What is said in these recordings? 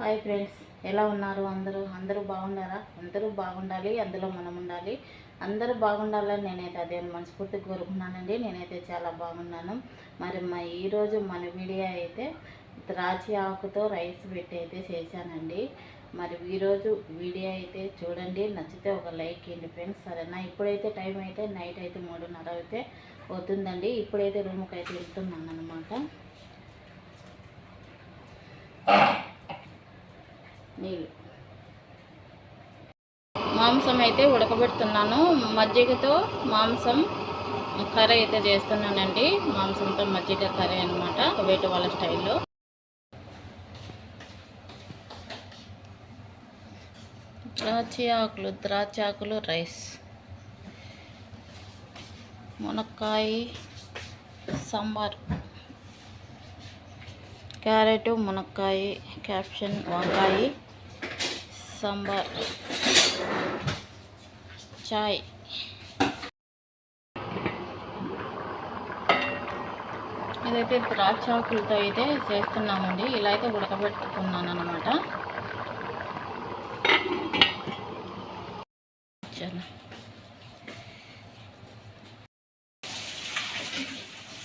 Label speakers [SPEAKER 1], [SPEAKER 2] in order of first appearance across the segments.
[SPEAKER 1] Hi friends ఎలా ఉన్నారు అందరూ? అందరూ బాగున్నారా? అందరూ బాగుండాలి అందులో మనం ఉండాలి. అందరూ బాగుండాలని నేనైతే అదే మనస్ఫూర్తి కోరుకున్నానండి నేనైతే చాలా బాగున్నాను. మరి మా ఈరోజు మన వీడియో అయితే ద్రాక్ష ఆకుతో రైస్ పెట్టి అయితే చేశానండి. మరి ఈరోజు వీడియో అయితే చూడండి. నచ్చితే ఒక లైక్ ఇవ్వండి ఫ్రెండ్స్. సరేనా? ఇప్పుడైతే టైం అయితే నైట్ అయితే మూడున్నర అయితే అవుతుందండి. ఇప్పుడైతే రూమ్కి అయితే వెళ్తున్నాను అనమాట నీళ్ళు. మాంసం అయితే ఉడకబెడుతున్నాను. మజ్జిగతో మాంసం కర్రీ అయితే చేస్తున్నానండి. మాంసంతో మజ్జిగ కర్రీ అనమాట వేట వాళ్ళ స్టైల్లో. ద్రాక్ష ఆకులు ద్రాక్ష ఆకులు రైస్. మునక్కాయ సాంబార్. క్యారెట్ మునక్కాయ క్యాప్షన్ వంకాయ. సాంబార్ చాయ్ ఇదైతే ద్రాక్ష ఆకులతో అయితే చేస్తున్నామండి. ఇలా అయితే ఉడకబెట్టుకున్నాను అనమాట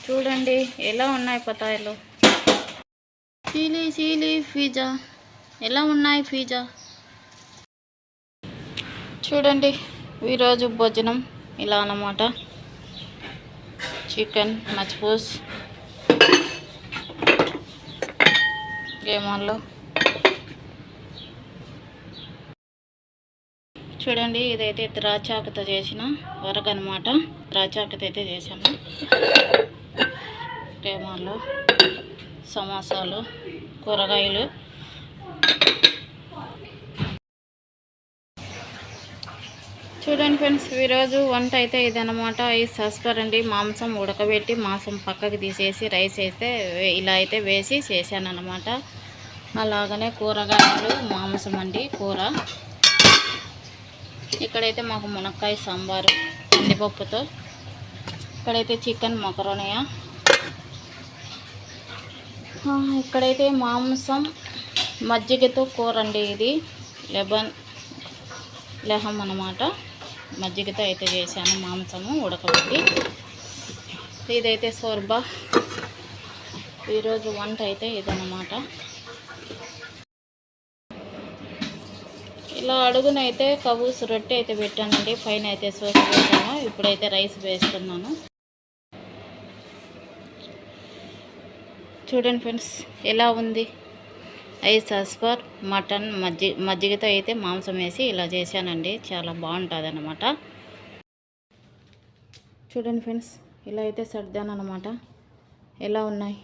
[SPEAKER 1] చూడండి ఎలా ఉన్నాయి పతాయిలు? చీలీ చీలీ ఫీజా. ఎలా ఉన్నాయి ఫీజా? చూడండి. ఈరోజు భోజనం ఇలా అన్నమాట. చికెన్ మచ్పూస్ గేమాల్లో చూడండి ఇదైతే ద్రాచాకుతో చేసిన వరగ అనమాట ద్రాచాకుతో అయితే చేసాము గేమాల్లో సమోసాలు కూరగాయలు. చూడండి ఫ్రెండ్స్ ఈరోజు వంట అయితే ఇదనమాట ఈ సస్పర్ అండి మాంసం ఉడకబెట్టి మాంసం పక్కకి తీసేసి రైస్ వేస్తే ఇలా అయితే వేసి చేశాను అనమాట అలాగనే కూరగాయలు మాంసం అండి కూర. ఇక్కడైతే మాకు మునక్కాయ సాంబారు కందిపప్పుతో. ఇక్కడైతే చికెన్ మొకరోనయ. ఇక్కడైతే మాంసం మజ్జిగతో కూర అండి ఇది. లెబన్ లెహం అన్నమాట. మజ్జిగతో అయితే చేశాను మాంసము ఉడకబెట్టి. ఇదైతే సోర్బా. ఈరోజు వంట అయితే ఇదన్నమాట. ఇలా అడుగునైతే కబూస్ రొట్టె అయితే పెట్టానండి. పైన అయితే సోస్ వేసాను ఇప్పుడైతే రైస్ వేస్తున్నాను. చూడండి ఫ్రెండ్స్ ఎలా ఉంది? ఐస్ సాస్పర్ మటన్ మజ్జి మజ్జిగతో అయితే మాంసం వేసి ఇలా చేశానండి. చాలా బాగుంటుంది అనమాట చూడండి ఫ్రెండ్స్ ఇలా అయితే సర్దాను అనమాట ఎలా ఉన్నాయి?